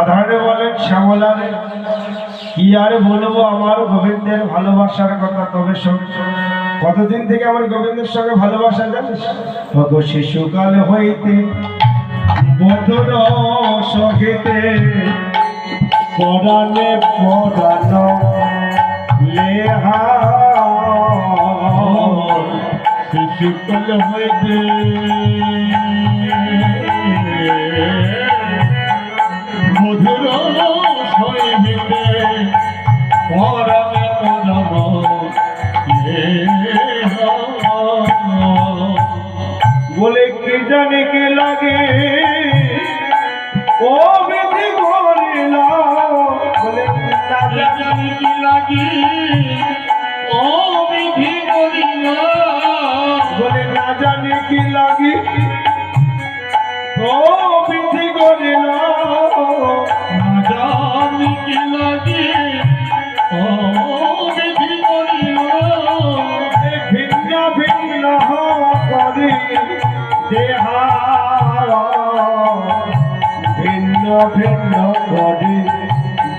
রাধারে বলেন শ্যামলারে কি আর বলব আমার গোবিন্দের ভালোবাসার কথা তবে কতদিন থেকে আমার গোবিন্দের সঙ্গে ভালোবাসা জানিস? তত শিশুকাল হইতে বধুর সহিতে, পরাণে পরাণ লেহা শিশুকাল হইতে ও বিধি করিলা বলে না জানি কি লাগি ও বিধি করিলা বলে না জানি কি লাগি ও বিধি করিলা না জানি কি লাগি।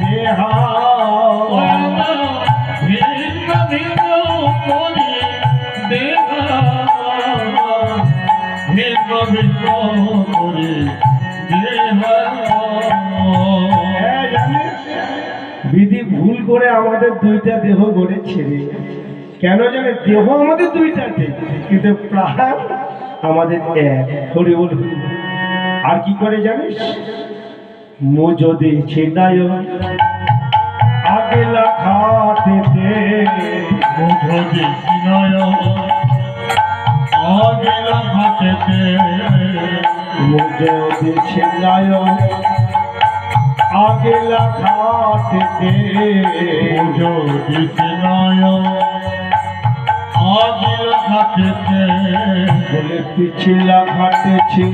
দেহা দেহা বিধি ভুল করে আমাদের দুইটা দেহ গড়েছে রে কেন জানে দেহ আমাদের দুইটাতে কিন্তু প্রাণ আমাদের এক। হরি আর কি করে জানিস? মো যদি ছিনায় আগেলা খাটেতে মো যদি ছিনায় আগেলা খাটেতে মো যদি ছিনায় আগেলা খাটেতে মো যদি ছিনায় আগেলা খাটেতে বলে, পিছিলা ঘাটেছি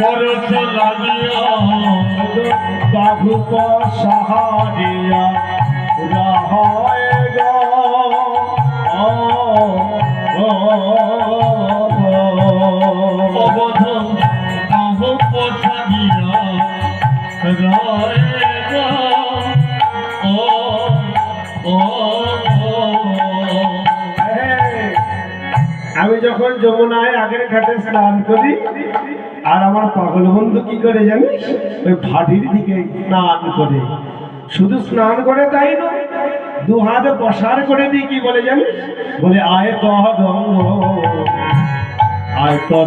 পরশ লাগিয়া বাহু সাহারিয়া রাহায় আমি যখন যমুনায় আগের ঘাটে স্নান করি, আর আমার পাগল বন্ধু কি করে জানিস? ওই ভাটির দিকে স্নান করে। শুধু স্নান করে তাই নয় দু হাতে প্রসার করে দিই কি বলে জানিস? বলে আয় তো রঙ্গ আয় তো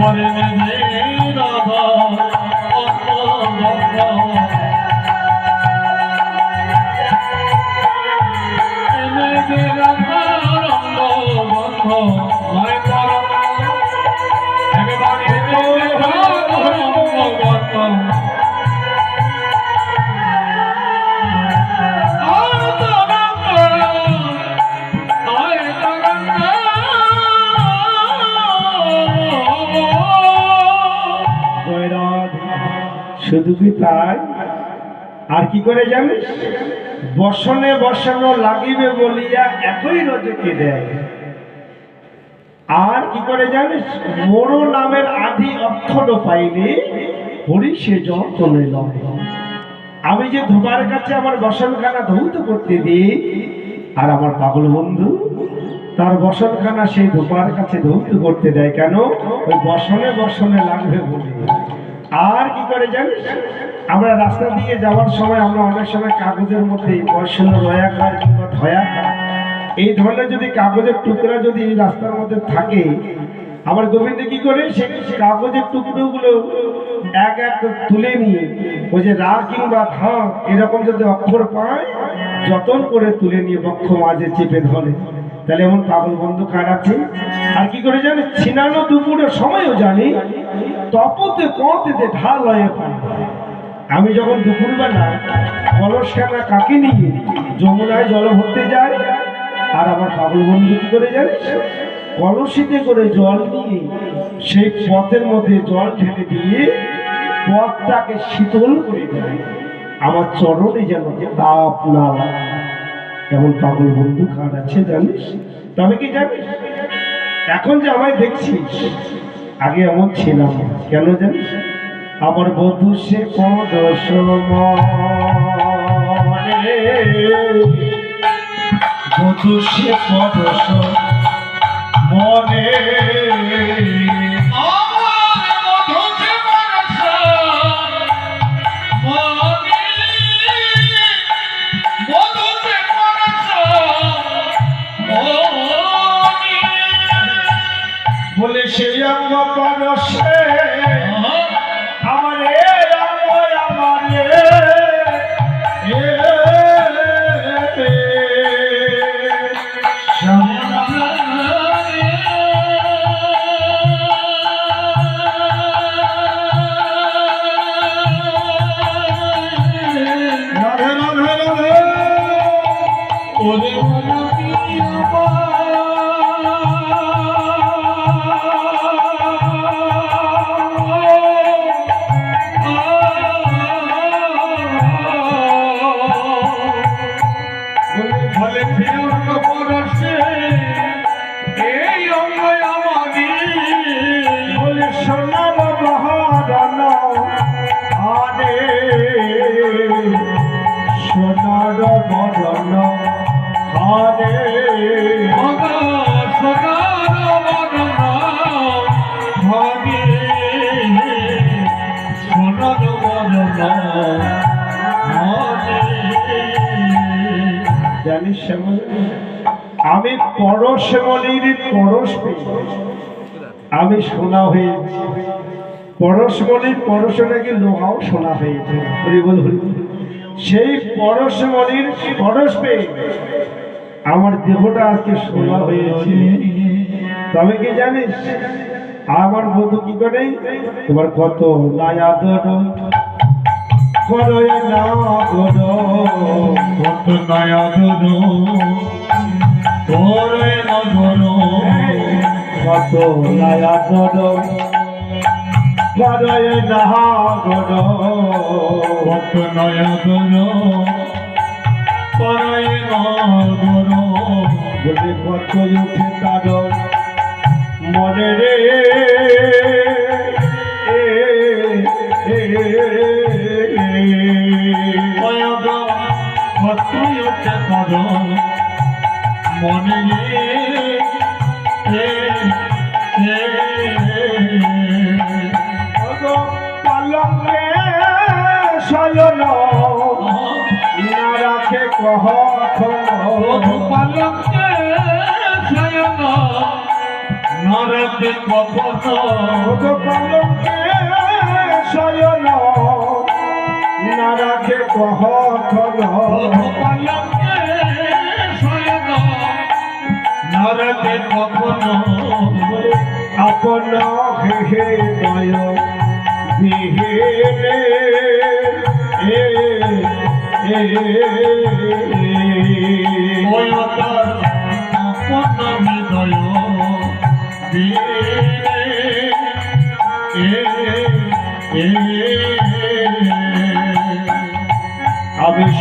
মরে শুধু কি তাই? আর কি করে জানিস? বসনে বসানো লাগিবে বলিয়া একই রজকে দেয়। আর কি করে জানিস? মোর নামের আদি অক্ষর পাইলে হরি সে যতনে লয়। আমি যে ধোবার কাছে আমার বসনখানা ধৌত করতে দিই, আর আমার পাগল বন্ধু তার বসনখানা সেই ধোপার কাছে ধৌত করতে দেয় কেন? ওই বসনে বসনে লাগবে বলে। আর কি করে জানিস? আমরা রাস্তা দিয়ে যাওয়ার সময় আমরা অনেক সময় কাগজের মধ্যে কিংবা এই ধরনের যদি কাগজের টুকরা যদি এই রাস্তার মধ্যে থাকে, আমার গোবিন্দ কি করে? সেই কাগজের টুকরোগুলো এক এক তুলে নিয়ে, ওই যে রা কিংবা থা এরকম যদি অক্ষর পায়, যতন করে তুলে নিয়ে বক্ষ মাঝে চেপে ধরে। তাহলে এমন পাগল বন্ধু কার আছে? আর কি করে জানি? ছিনানো দুপুরের সময়ও জানি, তপতে কতেতে ঢাল হয়ে পায় আমি যখন দুপুরবেলা কলসখানা কাকে নিয়ে যমুনায় জল ভরতে যাই, আর আমার পাগল বন্ধু কি করে জানিস কলসিতে করে জল নিয়ে সেই পথের মধ্যে জল ঢেলে দিয়ে পথটাকে শীতল করে দেয়। আমার চরণে যেন তাপ না এমন পাগল বন্ধু কার আছে, জানিস? তবে কি জানিস? এখন যে আমায় দেখছিস, আগে এমন ছিলাম কেন জানিস? আমার বধু সে পদস বধু সে পদস আমি পরশমণির পরশ আমি সোনা হয়েছি পরশমণির পরশে নাকি লোহাও সোনা হয়েছে সেই পরশমণির পরশ পেয়ে আমার দেহটা আজকে সোনা হয়েছে তবে কি জানিস, আমার বধু কি করে? তোমার কত লায়াদর করয় না করো কত নয়া তোরে নধরো কত লায়া ধরো করয় না করো। কত নয়া নধরো বলে কত উঠে তার নরকে পালঙ্কে শয়ন না রাখে কহ নরকে কপট আপন হে দয় বিহেরে এ আমি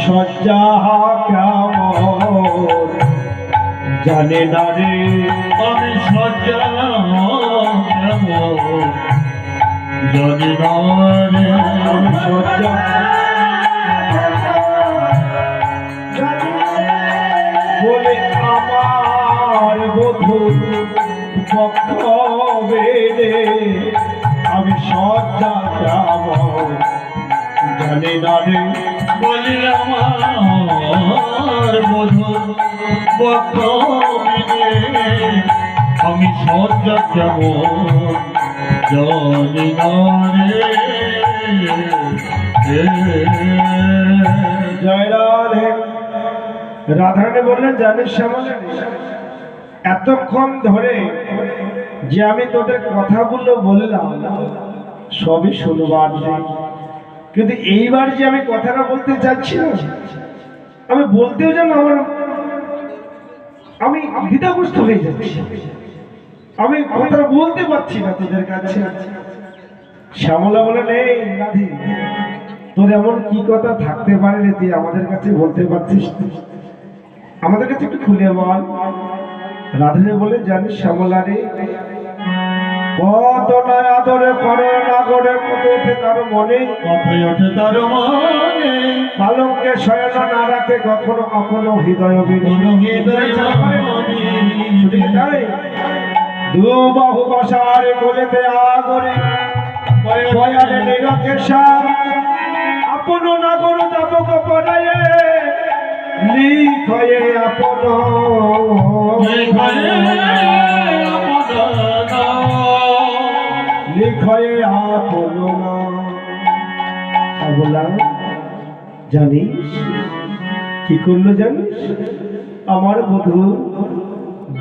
সজ্জা কেমন? জানে না রে আমি সজ্জা কেমন? জানি না রে। সজ্জা জানি না রে বলি আমার আমি সজ্জা কেমন জানি রাধারানী বললেন, জানিস শ্যামলা, এতক্ষণ ধরে যে আমি তোদের কথাগুলো বললাম, সবই শুনবার কিন্তু এইবার যে আমি কথাটা বলতে চাচ্ছি না আমি বলতেও যেন আমার আমি দ্বিধাগ্রস্ত হয়ে যাচ্ছি। আমি কথাটা বলতে পারছি না তোদের কাছে। শ্যামলা বলে নেই রাধে, তোর এমন কি কথা থাকতে পারে রে তুই আমাদের কাছে বলতে পারছিস? আমাদের কাছে একটু খুলে বল। রাধে বলে, জানিস শ্যামলা রে কত না আদরে করে না করে কত ওঠে তার মনে। কথায় ওঠে তার মানে। পালঙ্কে শয়ন না রাখে কখনো কখনো হৃদয় কোন হৃদয় তাই দু বাহু বসার কোলেতে আগরে বয়ালে নিরকেশা আপন নাগর যাবক পড়ায়ে লিখয়ে আপন। লিখয়ে আপন বলা জানিস? কি করল জানিস? আমার বধূ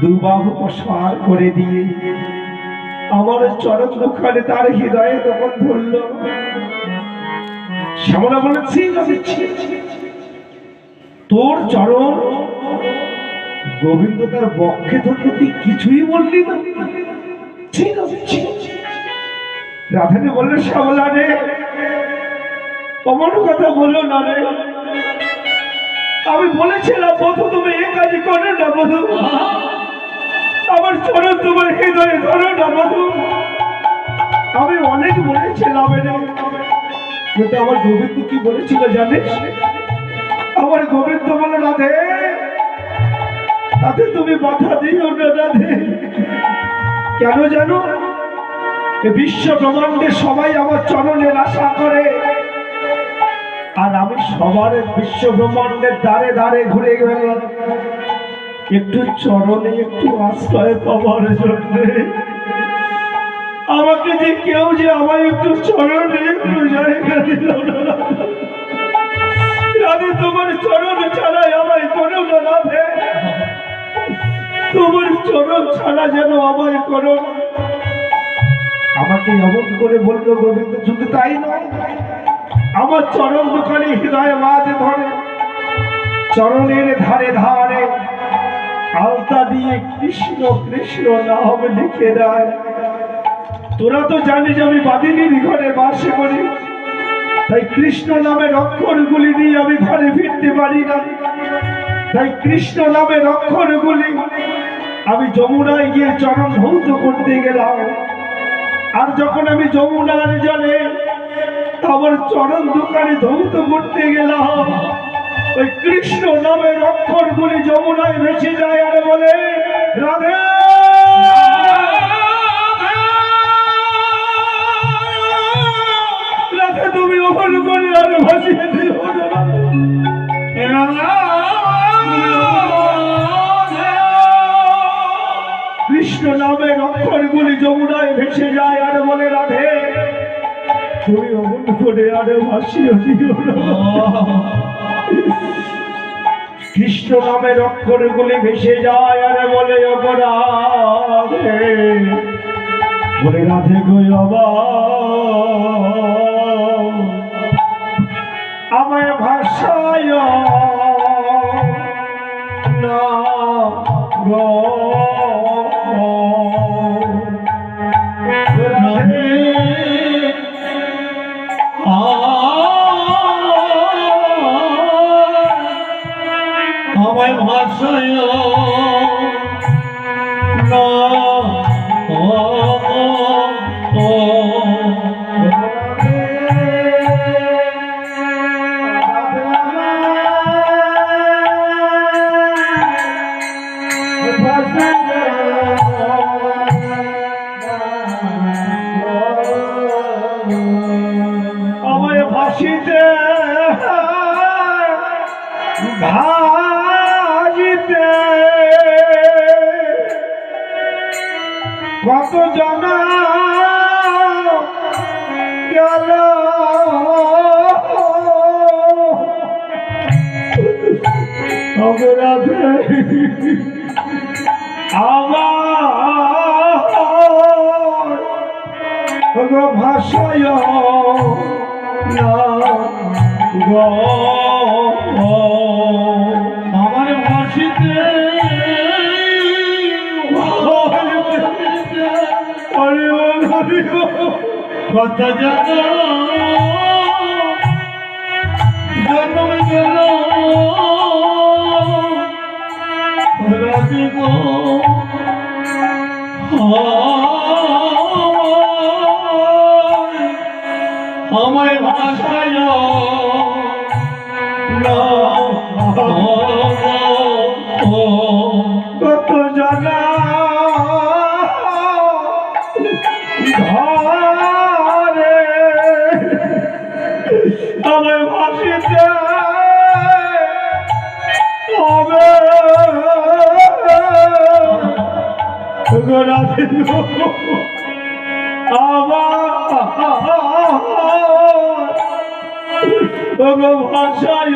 দুবাহু প্রসার করে দিয়ে আমার চরণ দুখানে তার হৃদয়ে তখন ধরল। শ্যামলা বলেছি তোর চরণ? গোবিন্দ তার বক্ষে ধরতে তুই কিছুই বললি না। ছি না, ছি। রাধাকে বলল, শ্যামলা রে, অমন কথা বলল না রে। আমি বলেছিলাম, বধু, তুমি এ কাজ করো না, বধু। আমার চরণ তোমার হৃদয়ে ধরো না, বধু। আমি অনেক বলেছিলাম কিন্তু আমার গোবিন্দ কি বলেছিল জানিস? আমার গোবিন্দ বলে রাধে তাতে তুমি বাধা দিও না, রাধে। কেন জানো? বিশ্ব ব্রহ্মাণ্ডে সবাই আমার চরণের আশা করে। আর আমি সবার বিশ্ব ব্রহ্মাণ্ডের দ্বারে দ্বারে ঘুরে গেলাম। একটু চরণে, একটু আশ্রয় পাওয়ার জন্য। আমাকে যে কেউ যে আমায় একটু চরণে একটু জায়গা দিল তোমার চরণ ছাড়াই আমায় চরণ ছাড়া যেন আমায় করো না। আমাকে এমন করে বলল, গোবিন্দ, শুধু তাই নয়, আমার চরণ দোকানে হৃদয় মাঝে ধরে, চরণের ধারে ধারে আলতা দিয়ে কৃষ্ণ কৃষ্ণ নাম লিখে দেয়। তোরা তো জানিস আমি বাদিনীর ঘরে বাস করি, তাই কৃষ্ণ নামের অক্ষরগুলি নিয়ে আমি ঘরে ফিরতে পারি না। তাই কৃষ্ণ নামের অক্ষরগুলি আমি যমুনায় গিয়ে চরণ ভৌত করতে গেলাম। আর যখন আমি যমুনার জলে আমার চরণ দোকানে ধৌত করতে গেলাম, ওই কৃষ্ণ নামের অক্ষরগুলি যমুনায় ভেসে যায় আর বলে, রাধে! রাধে, তুমি আর কৃষ্ণ নামের অক্ষরগুলি যমুনায় ভেসে যায়। তুমি অমন করে আর কৃষ্ণ নামের অক্ষরগুলি ভেসে যায়, আর বলে বলে রাধে গো আবার আমায় ভাষায় না ভাজিতে কত জানা ভাষায় কত জানা জন্ম গেল। রাজি গো আমায় ভাষায় না আমার ভাষায়